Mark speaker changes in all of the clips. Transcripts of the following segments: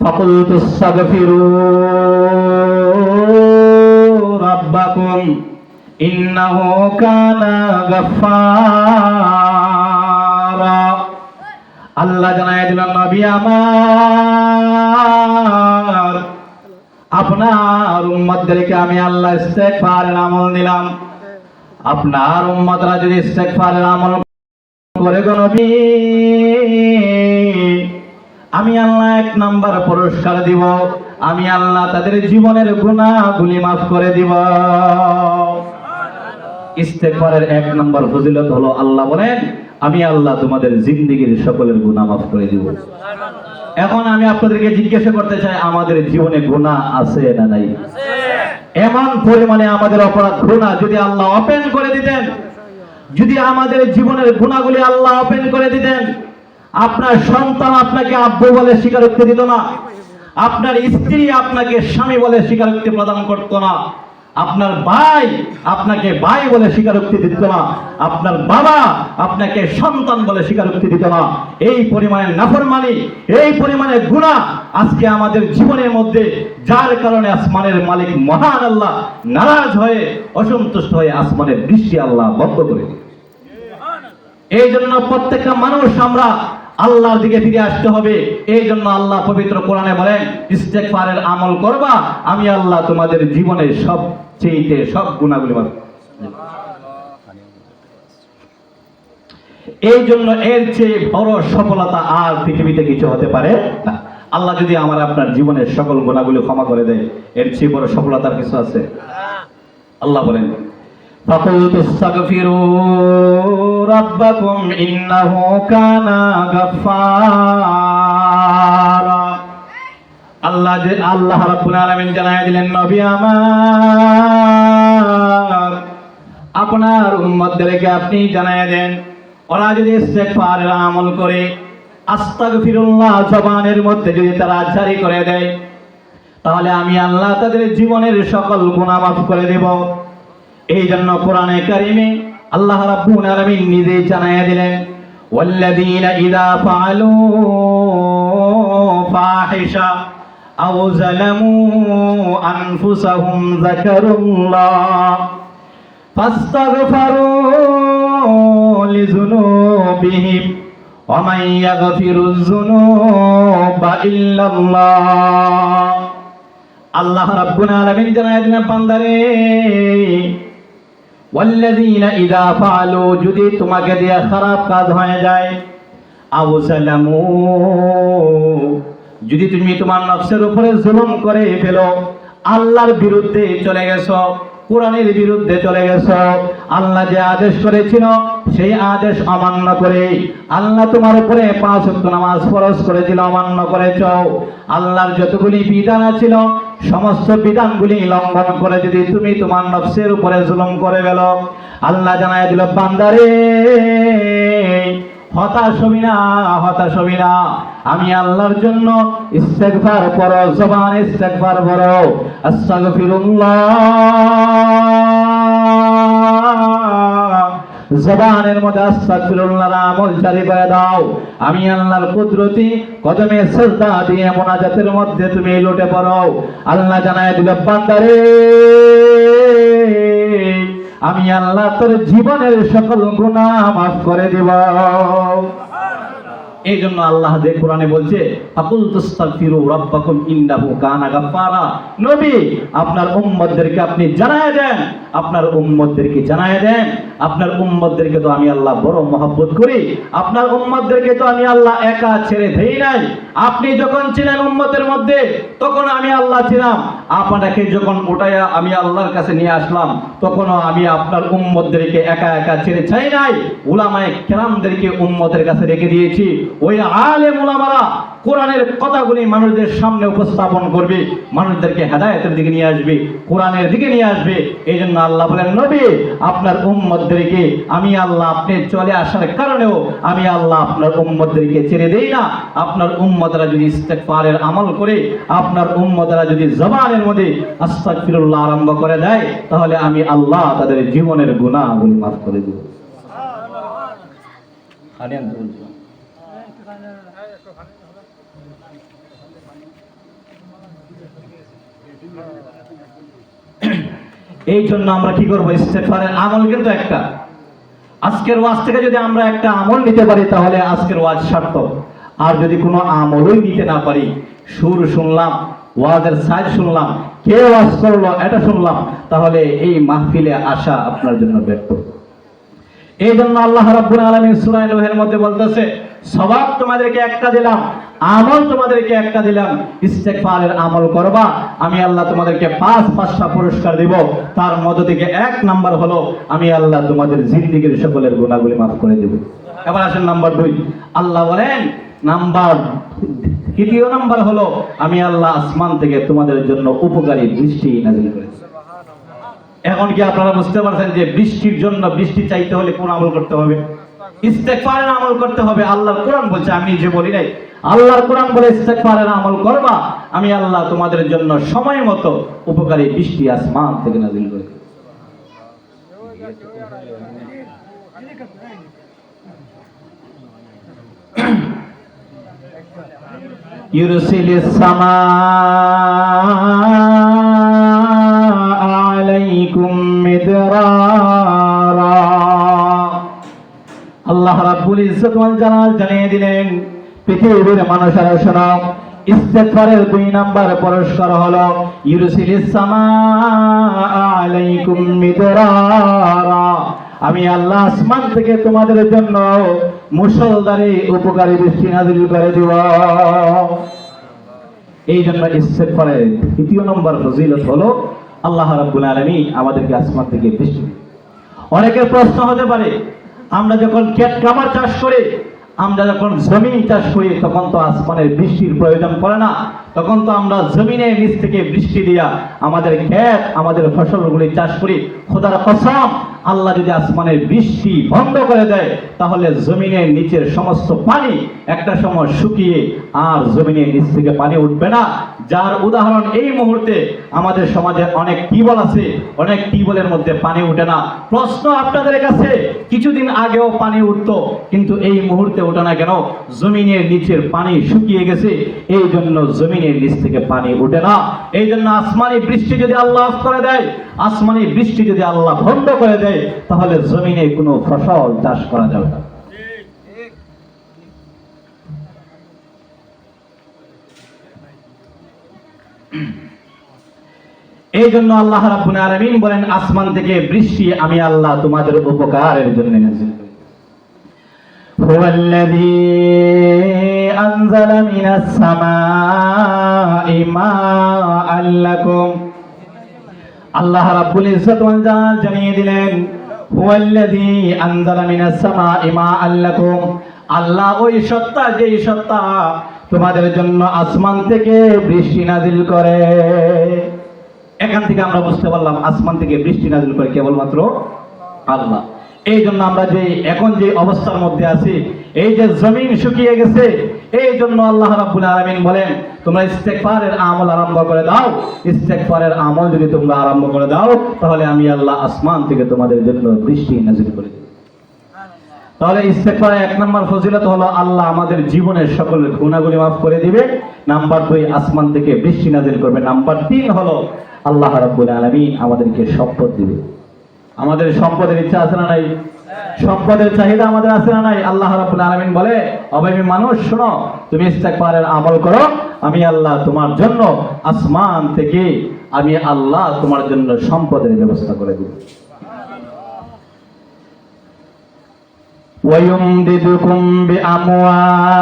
Speaker 1: فقلت استغفروا ربكم إنه كان غفارا আল্লাহ জানাই দিলেন নবী আমার আপনার উম্মতদেরকে আমি আল্লাহ ইস্তেগফারের আমল দিলাম আপনার উম্মতরা যদি ইস্তেগফারের আমল করে গো নবী আমি আল্লাহ এক নাম্বার পুরস্কার দিব। আমি আল্লাহ তাদের জীবনের গুনাহগুলি মাফ করে দিব। ইস্তেগফারের এক নম্বর ফজিলত হলো আল্লাহ বলেন, আমি আল্লাহ তোমাদের জিন্দেগীর সকলের গুনাহ মাফ করে দিব। এখন আমি আপনাদেরকে জিজ্ঞাসা করতে চাই, আমাদের জীবনে গুনাহ আছে না নাই? এমন পরিমাণে আমাদের অপরাধ গুণা যদি আল্লাহ ওপেন করে দিতেন, যদি আমাদের জীবনের গুণাগুলি আল্লাহ ওপেন করে দিতেন আপনার সন্তান আপনাকে আব্বু বলে স্বীকারোক্তি দিত না। আপনার স্ত্রী আপনাকে স্বামী বলে স্বীকারোক্তি প্রদান করতো না। আপনার ভাই আপনাকে ভাই বলে স্বীকারোক্তি দিত না। আপনার বাবা আপনাকে সন্তান বলে স্বীকারোক্তি দিত না। এই পরিমাণে নাফরমানি, এই পরিমাণে গুণা আজকে আমাদের জীবনের মধ্যে, যার কারণে আসমানের মালিক মহান আল্লাহ নারাজ হয়ে, অসন্তুষ্ট হয়ে আসমানের দৃষ্টি আল্লাহ বন্ধ করে এই জন্য প্রত্যেকটা মানুষ আমরা আল্লাহর দিকে ফিরে আসতে হবে। এই জন্য আল্লাহ পবিত্র কোরআনে বলেন, ইস্তেগফারের আমল করবা, আমি আল্লাহ তোমাদের জীবনে সব চেয়েতে সব গুণাগুলি মাফ এই জন্য এর চেয়ে বড় সফলতা আর পৃথিবীতে কিছু হতে পারে আল্লাহ যদি আমার আপনার জীবনের সকল গুণাগুলি ক্ষমা করে দেয়, এর চেয়ে বড় সফলতার কিছু আছে? আল্লাহ বলেন فقلت استغفروا ربكم إنه كان غفارا আল্লাহ যে আল্লাহ রাব্বুল আলামিন জানায় দিলেন নবী আমার আপনার উম্মতদেরকে আপনি জানায় দেন ওরা যদি ইস্তেগফারের আমল করে আস্তাগফিরুল্লাহ জবানের মধ্যে যদি তারা জারি করে দেয় তাহলে আমি আল্লাহ তাদের জীবনের সকল গুনাহ মাফ করে দেব এই জন্য কোরআনে কারিমে আল্লাহ রাব্বুল আলামিন নিজে জানায় দিলেন والذين إذا فعلوا فاحشة أو ظلموا أنفسهم ذكروا الله فاستغفروا لذنوبهم ومن يغفر الذنوب إلا الله আল্লাহ রাব্বুল আলামিন জানায় দিলেন বান্দারে ওয়াল্লাযীনা ইযা ফালু যদি তোমাকে দিয়ে খারাপ কাজ হয়ে যায় আবু যদি তুমি তোমার নফসের উপরে জুলুম করে ফেলো। আল্লাহর বিরুদ্ধে চলে গেছো। কোরআনের বিরুদ্ধে চলে গেছ। আল্লাহ যে আদেশ করেছিল, সেই আদেশ অমান্য করে আল্লাহ তোমার উপরে পাঁচ নামাজ ফরজ করেছিল অমান্য করেছ। আল্লাহর যতগুলি বিধান ছিল সমস্ত বিধানগুলি লঙ্ঘন করে যদি তুমি তোমার নফসের উপরে জুলুম করে গেল আল্লাহ জানায় দিল, বান্দারে হতাশ হবি না, হতাশ হবি না। আমি আল্লাহর জন্য ইস্তেগফার পড়ো, জবান ইস্তেগফার পড়ো। আস্তাগফিরুল্লাহ। জবানের মধ্যে আস্তাগফিরুল্লাহর আমল জারি করে দাও। আমি আল্লাহর কুদরতি কদমে সেজদা দিয়ে মোনাজাতের মধ্যে তুমি লুটে পড়ো। আল্লাহ জানায় দিল, বান্দারে! আমি আল্লাহ তোর জীবনের সকল গুণা মাফ করে দেব। এই জন্য আল্লাহ যে কোরআনে বলছে আকুল তুস্তাগফিরু রাব্বাকুম ইন্নাহু কানা গাফফারা। নবী, আপনার উম্মতদেরকে আপনি জানায় দেন, আপনার উম্মতদেরকে জানায় দেন। আপনার উম্মতদেরকে তো আমি আল্লাহ বড় মহব্বত করি। আপনার উম্মতদেরকে তো আমি আল্লাহ একা ছেড়ে দেই নাই। আপনি যখন ছিলেন উম্মতের মধ্যে, তখন আমি আল্লাহ ছিলাম। আপনাকে যখন উঠাইয়া আমি আল্লাহর কাছে নিয়ে আসলাম, তখনও আমি আপনার উম্মতদেরকে একা একা ছেড়ে চাই নাই। উলামায়ে কেরামদেরকে উম্মতের কাছে রেখে দিয়েছি। ওই আলেম উলামারা কোরআনের কথাগুলি মানুষদের সামনে উপস্থাপন করবে, মানুষদেরকে হেদায়েতের দিকে নিয়ে আসবে, কোরআনের দিকে নিয়ে আসবে। এই জন্য আল্লাহ বলেন, নবী, আপনার উম্মতদেরকে আমি আল্লাহ আপনি চলে আসার কারণেও আমি আল্লাহ আপনার উম্মতদেরকে ছেড়ে দেই না। আপনার উম্মতরা যদি ইস্তেগফারের আমল করে, আপনার উম্মতরা যদি জবানের মধ্যে আস্তাগফিরুল্লাহ আরম্ভ করে দেয়, তাহলে আমি আল্লাহ তাদের জীবনের গুনাহগুলি মাফ করে দেব। খালি এই জন্য আমরা কি করব? ইস্তেফারের আমল কিন্তু একটা। আজকের ওয়াজ থেকে যদি আমরা একটা আমল নিতে পারি, তাহলে আজকের ওয়াজ সার্থক। আর যদি কোনো আমলই নিতে না পারি, সুর শুনলাম, ওয়াজের সাইজ শুনলাম, কে ওয়াজ করল এটা শুনলাম, তাহলে এই মাহফিলে আসা আপনার জন্য ব্যর্থ। এই জন্য আল্লাহ রাব্বুল আলামিন সূরা নূহের মধ্যে বলতেছে, সওয়াব তোমাদেরকে একটা দিলাম, আমল তোমাদেরকে একটা দিলাম, ইস্তেগফারের আমল করবা, আমি আল্লাহ তোমাদেরকে পাঁচ, পাঁচটা পুরস্কার দিব। তার মধ্য থেকে এক নাম্বার হলো, আমি আল্লাহ তোমাদের জিন্দিগির সকলের গুণাগুলি মাফ করে দেব। এবার আসেন নাম্বার দুই। আল্লাহ বলেন, নাম্বার তৃতীয় নাম্বার হলো, আমি আল্লাহ আসমান থেকে তোমাদের জন্য উপকারী বৃষ্টি নাজিল করেছি। এখন কি আপনারা বুঝতে পারছেন যে বৃষ্টির জন্য বৃষ্টি চাইতে হলে কোন আমল করতে হবে? ইস্তেকফারের আমল করতে হবে, আল্লাহর কোরআন বলছে, আমি যে বলি নাই। আল্লাহর কোরআন বলে ইস্তেকফারের আমল করবা, আমি আল্লাহ তোমাদের জন্য সময় মতো উপকারী বৃষ্টি আসমান থেকে নাজিল করে ইউরসিলিস সামা عليكم مدرارا আল্লাহ রাব্বুল ইজ্জত ওয়াল জালাল জানিয়ে দিলেন পৃথিবীর মানুষেরা শোনাও ইস্তেগফারের দুই নাম্বার পুরস্কার হলো ইউরসিলিস সামা আলাইকুম মিদরারা আমি আল্লাহ আসমান থেকে তোমাদের জন্য মুসলধারে উপকারী বৃষ্টি নাজিল করে দিব এই জন্য ইস্তেগফারের তৃতীয় নম্বর ফজিলত হলো আল্লাহ রাব্বুল আলামিন আমাদেরকে আসমান থেকে বৃষ্টি। অনেকের প্রশ্ন হতে পারে, আমরা যখন ক্ষেত কামার চাষ করে, আমরা যখন জমিন চাষ করি, তখন তো আসমানের বৃষ্টির প্রয়োজন পড়ে না তখন তো আমরা জমিনের নিচ থেকে বৃষ্টি দিয়া আমাদের ক্ষেত, আমাদের ফসলগুলি চাষ করি খোদার কসম আল্লাহ যদি আসমানের বৃষ্টি বন্ধ করে দেয়, তাহলে জমিনের নিচের সমস্ত পানি একটা সময় শুকিয়ে আর জমিনের নিচ থেকে পানি উঠবে না। যার উদাহরণ এই মুহূর্তে আমাদের সমাজে অনেক টিউবওয়েল আছে, অনেক টিউবওয়েলের মধ্যে পানি উঠে না। প্রশ্ন আপনাদের কাছে, কিছুদিন আগেও পানি উঠতো, কিন্তু এই মুহূর্তে ওঠে না কেন? জমিনের নিচের পানি শুকিয়ে গেছে এই জন্য জমিনের নিচ থেকে পানি উঠে না। এই জন্য আসমানি বৃষ্টি যদি আল্লাহ করে দেয় আসমানি বৃষ্টি যদি আল্লাহ বন্ধ করে দেয় তাহলে জমিনে কোনো ফসল চাষ করা যাবে না এই জন্য আল্লাহ রাব্বুল আলামিন বলেন আসমান থেকে বৃষ্টি আমি আল্লাহ তোমাদের উপকারের জন্য নাযিল করি هو الذي أنزل من السماء ماء لكم আল্লাহ রাব্বুল ইজ্জত ওয়াল জালাল জানিয়ে দিলেন, হুয়াল্লাযী আনজালা মিনাস সামাই মাআন লাকুম। আল্লাহ ওই সত্তা, যেই সত্তা তোমাদের জন্য আসমান থেকে বৃষ্টি নাজিল করে। এখান থেকে আমরা বুঝতে পারলাম, আসমান থেকে বৃষ্টি নাজিল করে কেবলমাত্র আল্লাহ। এই জন্য আমরা যে এখন যে অবস্থার মধ্যে আছি এই যে জমিন শুকিয়ে গেছে এই জন্য আল্লাহ রাব্বুল আলামিন বলেন, তোমরা ইস্তেগফারের আমল আরম্ভ করে দাও। ইস্তেগফারের আমল যদি তোমরা আরম্ভ করে দাও, তাহলে আমি আল্লাহ আসমান থেকে তোমাদের জন্য বৃষ্টি নাজিল করে দেব। তাহলে ইস্তেগফারের এক নম্বর ফজিলত হলো, আল্লাহ আমাদের জীবনের সকল গুণাগুলি মাফ করে দিবে। নাম্বার দুই, আসমান থেকে বৃষ্টি নাজিল করবে। নাম্বার তিন হলো, আল্লাহ রাব্বুল আলামিন আমাদেরকে সম্পদ দিবে। আমাদের সম্পদের ইচ্ছা আছে না নাই? সম্পদের চাহিদা আমাদের আছে না নাই আল্লাহ রাব্বুল আলামিন বলে অভাবী মানুষ শোনো তুমি ইস্তেগফারের আমল করো আমি আল্লাহ তোমার জন্য আসমান থেকে আমি আল্লাহ তোমার জন্য সম্পদের ব্যবস্থা করে দেব ويمددكم بأموال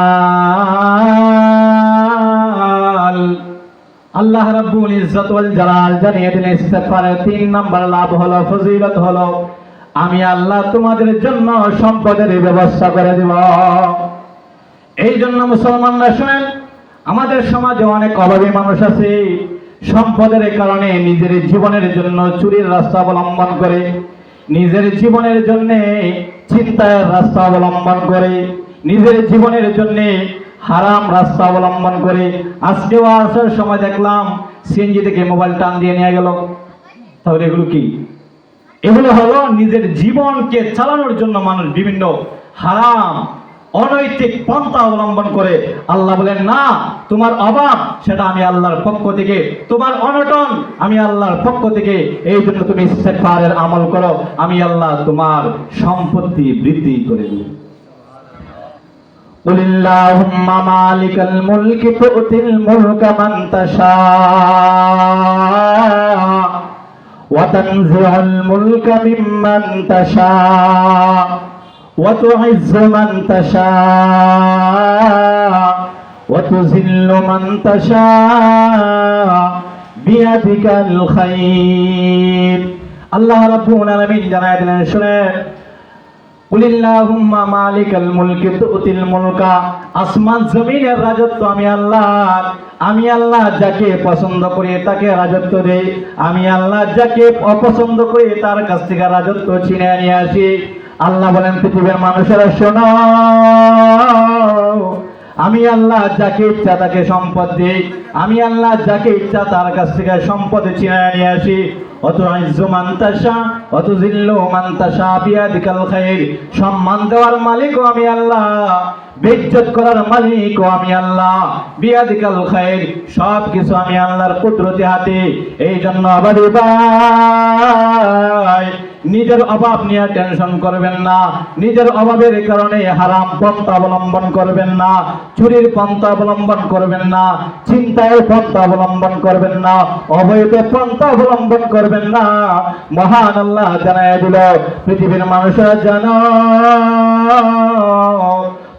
Speaker 1: আল্লাহ রাব্বুল ইজ্জত ওয়াল জালাল জানিয়ে দিলেন ইস্তেগফারের তিন নাম্বার লাভ হলো ফজিলত হলো আমি আল্লাহ তোমাদের জন্য সম্পদের ব্যবস্থা করে দেব। এই জন্য মুসলমানরা শুনেন, আমাদের সমাজে অনেক অভাবী মানুষ আছে। সম্পদের কারণে নিজের জীবনের জন্য চুরির রাস্তা অবলম্বন করে, নিজের জীবনের জন্য চিন্তার রাস্তা অবলম্বন করে, নিজের জীবনের জন্য হারাম রাস্তা অবলম্বন করে। আজকেও আসার সময় দেখলাম, সিএনজি থেকে মোবাইল টান দিয়ে নিয়ে গেল। তাহলে এগুলো কি? এগুলো হলো নিজের জীবনকে চালানোর জন্য মানুষ বিভিন্ন হারাম অনৈতিক পন্থা অবলম্বন করে আল্লাহ বলেন না তোমার অভাব সেটা আমি আল্লাহর পক্ষ থেকে তোমার অনটন আমি আল্লাহর পক্ষ থেকে এই জন্য তুমি ইস্তেগফারের আমল করো আমি আল্লাহ তোমার সম্পত্তি বৃদ্ধি করে দিই قل اللهم مالك الملك تؤتي الملك من تشاء وتنزع الملك ممن تشاء وتعز من تشاء وتذل من تشاء بيدك الخير আল্লাহ রাব্বুল আলামিন জানায় দিলেন শুনেন কুলিল্লাহুম্মা মালিকাল আসমান, জমিনের রাজত্ব আমি আল্লাহ আমি আল্লাহ যাকে পছন্দ করি তাকে রাজত্ব আমি যাকে অপছন্দ তার কাছ থেকে রাজত্ব নিয়ে আসি। আল্লাহ বলেন, পৃথিবীর মানুষেরা, শোনো। আমি আল্লাহ যাকে ইচ্ছা তাকে সম্পদ দিই। আমি আল্লাহ যাকে ইচ্ছা তার কাছ থেকে সম্পদ ছিনিয়ে নিয়ে আসি। সম্মান দেওয়ার মালিকও আমি আল্লাহ বেজ্জত করার মালিকও আমি আল্লাহ, বিয়াদিকাল খাইর। সব কিছু আমি আল্লাহর কুদরতি হাতে। এই জন্য আবার ভাই, নিজের অভাব নিয়ে টেনশন করবেন না। নিজের অভাবের কারণে হারাম পন্থা অবলম্বন করবেন না। চুরির পন্থা অবলম্বন করবেন না। চিন্তায় পন্থা অবলম্বন করবেন না অবৈধ পন্থা অবলম্বন করবেন না। মহান আল্লাহ জানায় দিল, পৃথিবীর মানুষেরা জানো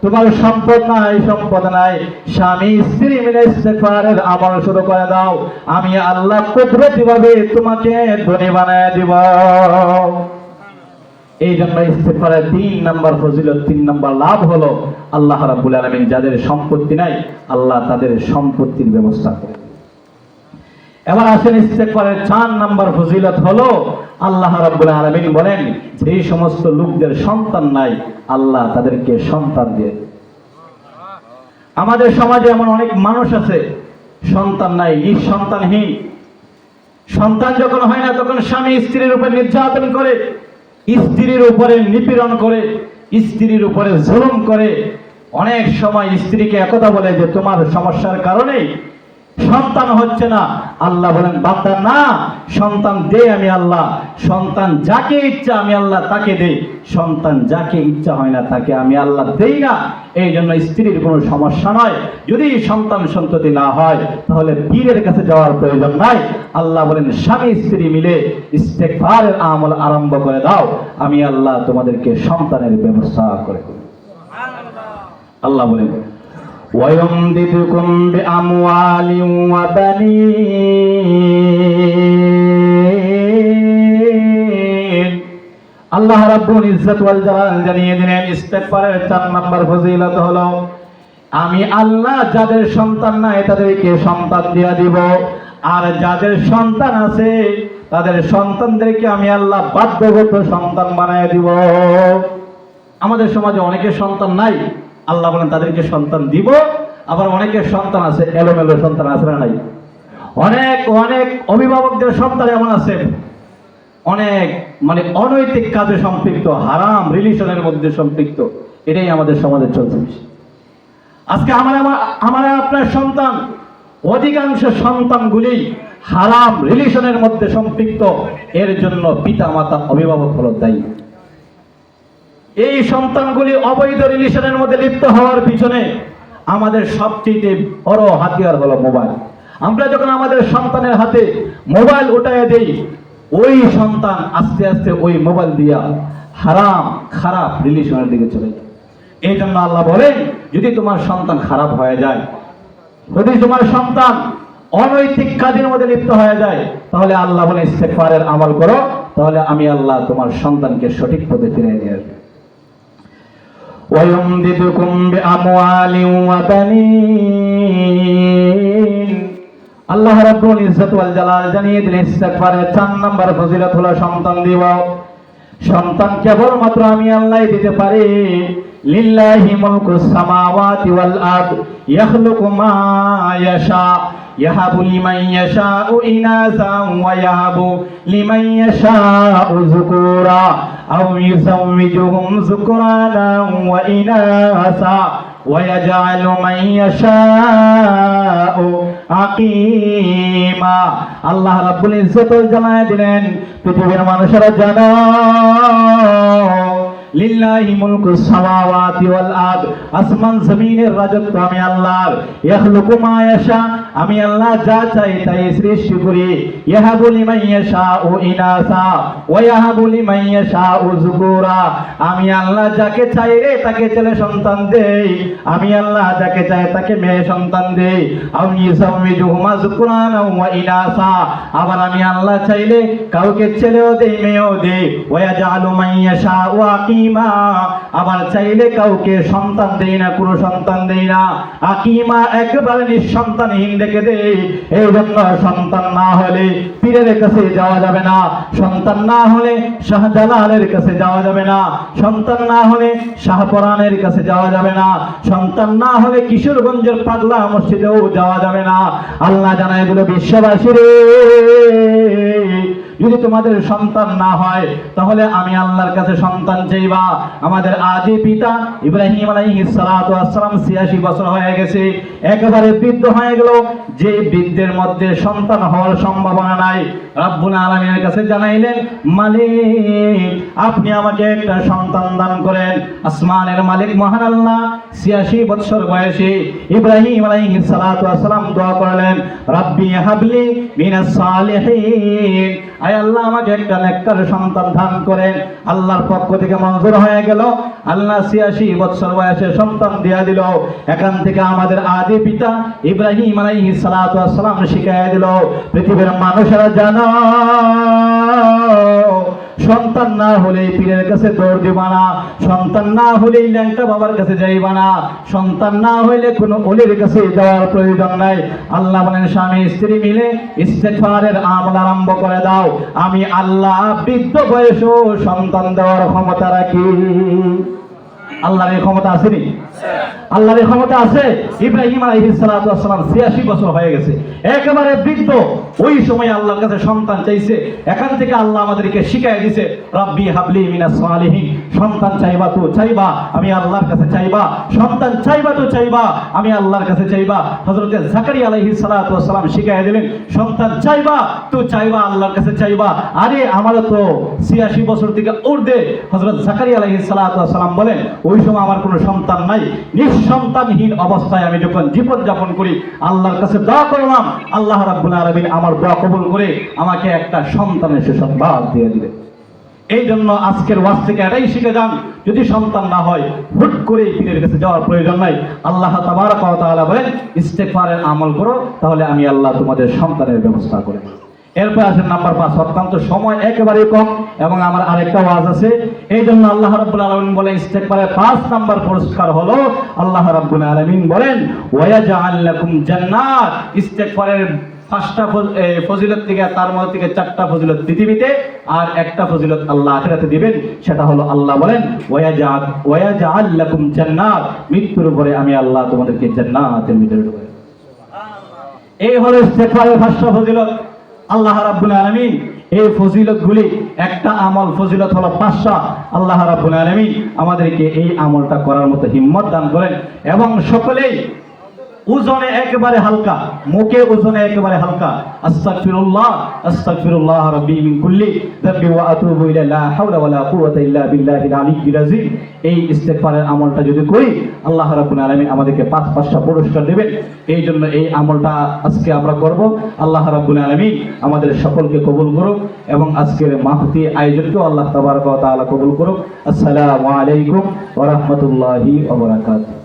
Speaker 1: তোমার সম্পদ নাই সম্পদ নাই। স্বামী, স্ত্রী মিলে ইস্তেগফারের আমল শুরু করে দাও। আমি আল্লাহ কুদরতি ভাবে তোমাকে ধনী বানায় দিব। এই জন্য ইস্তেগফারের তিন নাম্বার ফজিলত, তিন নাম্বার লাভ হলো আল্লাহ রাব্বুল আলামিন যাদের সম্পত্তি নাই, আল্লাহ তাদের সম্পত্তির ব্যবস্থা করে এবার আসেন ইস্তেগফারের চার নাম্বার ফজিলত হলো, আল্লাহ রাব্বুল আলামিন বলেন যে সমস্ত লোকদের সন্তান নাই, আল্লাহ তাদেরকে সন্তান দিয়ে আমাদের সমাজে এমন অনেক মানুষ আছে, সন্তান নাই, নিঃসন্তানহীন। সন্তান যখন হয় না, তখন স্বামী স্ত্রীর উপর নির্যাতন করে স্ত্রীর উপরে নিপীড়ন করে, স্ত্রীর উপরে জুলুম করে, অনেক সময় স্ত্রীকে একথা বলে যে তোমার সমস্যার কারণেই সন্তান হচ্ছে না। আল্লাহ বলেন বান্দা না সন্তান দে আমি আল্লাহ। সন্তান যাকে ইচ্ছা আমি আল্লাহ তাকে দেই। সন্তান যাকে ইচ্ছা হয় না তাকে আমি আল্লাহ দেই না। এই জন্য স্ত্রীর কোনো সমস্যা নয়। যদি সন্তান সন্ততি না হয় তাহলে পীরের কাছে যাওয়ার প্রয়োজন নাই। আল্লাহ বলেন স্বামী স্ত্রী মিলে ইস্তেকফারের আমল আরম্ভ করে দাও। আমি আল্লাহ তোমাদেরকে সন্তানের ব্যবস্থা করে দেব। আল্লাহ বলেন ويمددكم بأموال وبنين আল্লাহ রাব্বুল ইজ্জত ওয়াল জালাল জানিয়ে দিলেন ইস্তেগফারের চার নাম্বার ফজিলত হলো আমি আল্লাহ যাদের সন্তান নাই তাদেরকে সন্তান দিয়া দিব আর যাদের সন্তান আছে তাদের সন্তানদেরকে আমি আল্লাহ বাধ্যগত সন্তান বানায় দিব আমাদের সমাজে অনেকের সন্তান নাই আল্লাহ বলেন, তাদেরকে সন্তান দিব। আবার অনেকের সন্তান আছে, এলোমেলো সন্তান আছে না নাই? অনেক অনেক অভিভাবকদের সন্তান এমন আছে। অনেক মানে অনৈতিক কাজে সম্পৃক্ত, হারাম রিলেশনের মধ্যে সম্পৃক্ত। এটাই আমাদের সমাজে চলছে আজকে আমার আমার আপনার সন্তান, অধিকাংশ সন্তানগুলি হারাম রিলেশনের মধ্যে সম্পৃক্ত। এর জন্য পিতা মাতা অভিভাবক হলো দায়ী। এই সন্তানগুলি অবৈধ রিলেশনের মধ্যে লিপ্ত হওয়ার পিছনে আমাদের সবচেয়ে বড় হাতিয়ার হলো মোবাইল। আমরা যখন আমাদের সন্তানের হাতে মোবাইল উঠায় দেই, ওই সন্তান আস্তে আস্তে ওই মোবাইল দিয়া হারাম, খারাপ রিলেশনের দিকে চলে যায়। এই জন্য আল্লাহ বলেন, যদি তোমার সন্তান খারাপ হয়ে যায়, যদি তোমার সন্তান অনৈতিক কাজের মধ্যে লিপ্ত হয়ে যায়, তাহলে আল্লাহ বলে ইস্তেগফারের আমল করো, তাহলে আমি আল্লাহ তোমার সন্তানকে সঠিক পথে ফিরিয়ে নিয়ে আসব। ويمددكم بأموال وبنين আল্লাহ রাব্বুল ইজ্জত ওয়াল জালাল জানিয়ে দিলেন ইস্তেগফারের চার নাম্বার ফজিলত হলো সন্তান দিব সন্তান কেবলমাত্র আমি আল্লাহ দিতে পারি লিল্লাহি মুলকু সামাওয়াতি ওয়াল আরদ ইয়াখলুকু মা ইয়াশা ইয়াহাবু লিমান ইয়াশাউ ইনাসা ওয়া ইয়াহাবু লিমান ইয়াশাউ যুকুরা أو يزوجهم ذكرانا وإناثا ويجعل من يشاء عقيما আল্লাহ রাব্বুল ইজ্জত জানায় দিলেন পৃথিবীর মানুষেরা জানো লিল্লাহি মুলকু সামাওয়াতি ওয়াল আরদ, আসমান, জমিনের রাজত্ব আমি আল্লাহর। ইয়াখলুকু মা ইয়াশা, আমি আল্লাহ যা চাই তাই সৃষ্টি করি। ইয়াহাবু লিমান ও ইনাসা, ওয়া ইয়াহাবু লিমান ইয়াশাউ যুকুরা। আমি আল্লাহ যাকে চাই রে তাকে ছেলে সন্তান দেই। আমি আল্লাহ যাকে চাই তাকে মেয়ে সন্তান দেই। আমি ইসামিজুহুমা যুকুরানা ওয়া ইনাসা। আবার আমি আল্লাহ চাইলে কাউকে ছেলেও দেই, মেয়েও দেই। ওয়া ইয়াজআলু মান ইয়াশাউ আকিমা আবার চাইলে কাউকে সন্তান দেই না, কোনো সন্তান দেই না। আকিমা একেবারে নিঃসন্তানহীন রেখে দেই এই জন্য সন্তান না হলে পীরের কাছে যাওয়া যাবে না। সন্তান না হলে শাহজালালের কাছে যাওয়া যাবে না। সন্তান না হলে শাহপরানের কাছে যাওয়া যাবে না। সন্তান না হলে কিশোরগঞ্জের পাগলা মসজিদেও যাওয়া যাবে না। আল্লাহ জানায় দিল বিশ্ববাসী রে! যদি তোমাদের সন্তান না হয়, তাহলে আমি আল্লাহর কাছে সন্তান চাইবা। আমাদের আদি পিতা ইব্রাহিম আলাইহিস সালাতু আসসালাম 86 বছর হয়ে গেছে, একেবারে বৃদ্ধ হয়ে গেল। যে বৃদ্ধের মধ্যে সন্তান হওয়ার সম্ভাবনা নাই, রাব্বুল আলামিনের কাছে জানাইলেন, মালিক, আপনি আমাকে একটা সন্তান দান করেন। আসমানের মালিক মহান আল্লাহ 86 বছর বয়সে ইব্রাহিম আলাইহিস সালাতু আসসালাম দোয়া করলেন, রাব্বি হাবলি মিনাস সালিহিন। আয় আল্লাহ আমাকে একটা নেককার সন্তান দান করেন। আল্লাহর পক্ষ থেকে মঞ্জুর হয়ে গেল। আল্লাহ ছিয়াশি বৎসর বয়সে সন্তান দিয়া দিল। এখান থেকে আমাদের আদি পিতা ইব্রাহিম আলাই সালাম শিখাইয়া দিল, পৃথিবীর মানুষেরা জানো সন্তান না হলে পীরের কাছে দৌড় দিবা না। সন্তান না হলেই ল্যাংটা বাবার কাছে যাইবা না। সন্তান না হইলে কোনো অলির কাছে যাওয়ার প্রয়োজন নাই। আল্লাহ বলেন, স্বামী, স্ত্রী মিলে ইস্তেফারের আমল আরম্ভ করে দাও। আমি আল্লাহ বৃদ্ধ বয়সেও সন্তান দেওয়ার ক্ষমতা রাখি। আল্লাহর এই ক্ষমতা আসেনি আল্লাহর এই ক্ষমতা আছে। ইব্রাহিম ওয়াসসালাম 86 বছর হয়ে গেছে। একেবারে বৃদ্ধ। ওই সময় আল্লাহর কাছে সন্তান চাইছে। এখান থেকে আল্লাহ আমাদেরকে শিখাই দিছে, রাব্বি হাবলি মিনাস সালিহিন। সন্তান চাইবা তো চাইবা, আমি আল্লাহর কাছে চাইবা। সন্তান চাইবা তো চাইবা, আমি আল্লাহর কাছে চাইবা। হযরত জাকারিয়া আলাইহিস সালাতু ওয়াসসালাম শিখাই দিলেন, সন্তান চাইবা তো চাইবা, আল্লাহর কাছে চাইবা। আরে আমার তো 86 বছর থেকে ঊর্ধ্বে হজরত জাকারিয়া আলাইহিস সালাতু ওয়াসসালাম বলেন, ওই সময় আমার কোনো সন্তান নাই। নিঃসন্তানহীন অবস্থায় আমি যখন জীবন যাপন করি, আল্লাহর কাছে দোয়া করলাম, আল্লাহ রাব্বুল আলামিন আমার দোয়া কবুল করে আমাকে একটা সন্তানের সুসংবাদ দিয়ে দিবে। এই জন্য আজকের ওয়াজ থেকে এটাই শিখে যান, যদি সন্তান না হয়, হুট করে পীরের কাছে যাওয়ার প্রয়োজন নাই। আল্লাহ তাবারাক ওয়া তাআলা বলেন, ইস্তেগফারের আমল করো, তাহলে আমি আল্লাহ তোমাদের সন্তানের ব্যবস্থা করে দেব। এরপর আসেন নাম্বার পাঁচ। অত্যন্ত সময় একেবারে কম এবং আমার আরেকটা ওয়াজ আছে। এই জন্য আল্লাহ রাব্বুল আলামিন বলেন ইস্তেগফারের পাঁচ নাম্বার পুরস্কার হলো আল্লাহ রাব্বুল আলামিন বলেন, ওয়াজাআল লাকুম জান্নাত। ইস্তেগফারের পাঁচটা ফজিলত থেকে, তার মধ্যে থেকে চারটা ফজিলত পৃথিবীতে আর একটা ফজিলত আল্লাহ আখিরাতে দিবেন, সেটা হলো আল্লাহ বলেন, ওয়াজাআল ওয়াজাআল লাকুম জান্নাত। মৃত্যুর পরে আমি আল্লাহ তোমাদেরকে জান্নাতের ভিতরে ঢুকাই এই হলো ইস্তেগফারের পাঁচটা ফজিলত। আল্লাহ রাব্বুল আলামিন, এই ফজিলতগুলি, একটা আমল ফজিলত হলো পাঁচশা আল্লাহ রাব্বুল আলামিন আমাদেরকে এই আমলটা করার মতো হিম্মত দান করেন এবং সকলেই ওজনে একেবারে হালকা, মুখে ওজনে একেবারে হালকা। আস্তাগফিরুল্লাহ আস্তাগফিরুল্লাহ রাব্বি মিন কুল্লি যামবি ওয়া আতুবু ইলা লা হাওলা ওয়ালা কুওয়াতা ইল্লা বিল্লাহিল আলিয়্যিল আযীম। এই ইস্তেগফারের আমলটা যদি করি, আল্লাহ রাব্বুল আলামিন আমাদেরকে পাঁচ পাঁচটা পুরস্কার দেবেন। এই জন্য এই আমলটা আজকে আমরা করব। আল্লাহ রাব্বুল আলামিন আমাদের সকলকে কবুল করুক এবং আজকের মাহফি আয়োজনকেও আল্লাহ তাবারক ওয়া তাআলা কবুল করুক। আসসালামু আলাইকুম ওয়া রাহমাতুল্লাহি ওয়া বারাকাতুহু।